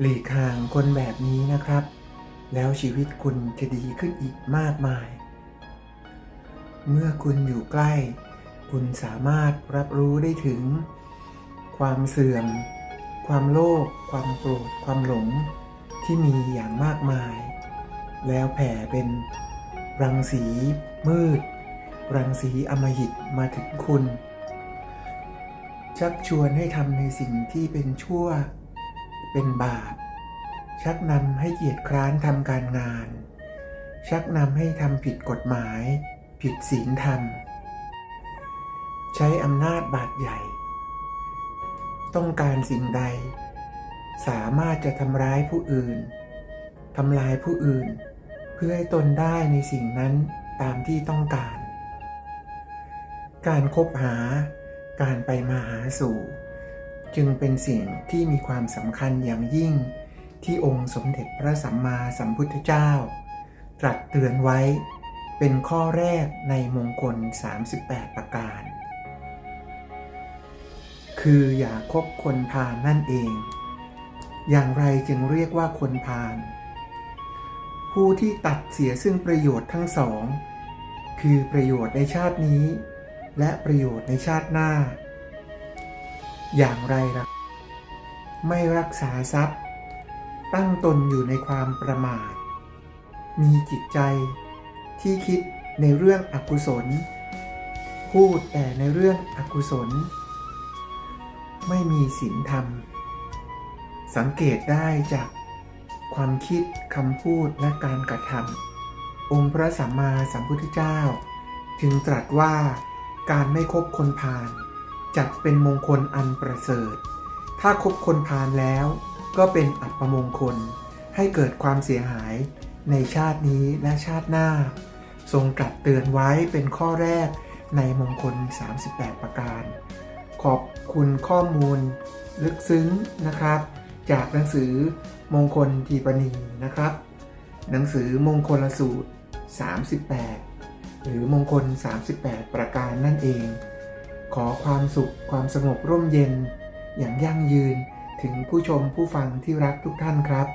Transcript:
หลีกห่างคนแบบนี้นะครับ แล้วชีวิตคุณจะดีขึ้นอีกมากมาย เมื่อคุณอยู่ใกล้ คุณสามารถรับรู้ได้ถึง ความเสื่อม ความโลภความโกรธความหลงที่มีอย่างมากมาย แล้วแผ่เป็นรังสีมืด รังสีอมหิตมาถึงคุณ ชักชวนให้ทำในสิ่งที่เป็นชั่ว เป็นบาป ชักนำให้เกียจคร้านทำการงาน ชักนำให้ทำผิดกฎหมาย ผิดศีลธรรม ใช้อำนาจบาดใหญ่ ต้องการสิ่งใด สามารถจะทำร้ายผู้อื่นทำลายผู้อื่น เพื่อให้ตนได้ในสิ่งนั้นตามที่ต้องการ การคบหา การไปมาหาสู่ จึงเป็นสิ่งที่มีความสำคัญอย่างยิ่ง ที่องค์สมเด็จพระสัมมาสัมพุทธเจ้า ตรัสเตือนไว้เป็นข้อแรกในมงคล 38 ประการ คืออย่าคบคนพาลนั่นเอง อย่างไรจึงเรียกว่าคนพาลผู้ที่ตัดเสียซึ่งประโยชน์ทั้งสอง คือประโยชน์ในชาตินี้ และประโยชน์ในชาติหน้า อย่างไรล่ะ ไม่รักษาทรัพย์ ตั้งตนอยู่ในความประมาท มีจิตใจที่คิดในเรื่องอกุศล พูดแต่ในเรื่องอกุศล ไม่มีศีลธรรม สังเกตได้จากความคิดคำพูดและการกระทำองค์พระสัมมาสัมพุทธเจ้า จึงตรัสว่าการไม่คบคนพาล จัดเป็นมงคลอันประเสริฐ ถ้าคบคนพาลแล้วก็เป็นอัปมงคล ให้เกิดความเสียหายในชาตินี้และชาติหน้า ทรงตรัสเตือนไว้เป็นข้อแรกในมงคล 38 ประการ ขอบคุณข้อมูลลึกซึ้งนะครับ จากหนังสือมงคลทีปณีนะครับ หนังสือมงคลสูตร 38 หรือมงคล 38 ประการนั่นเอง ขอความสุขความสงบร่มเย็น อย่างยั่งยืนถึงผู้ชมผู้ฟังที่รักทุกท่านครับ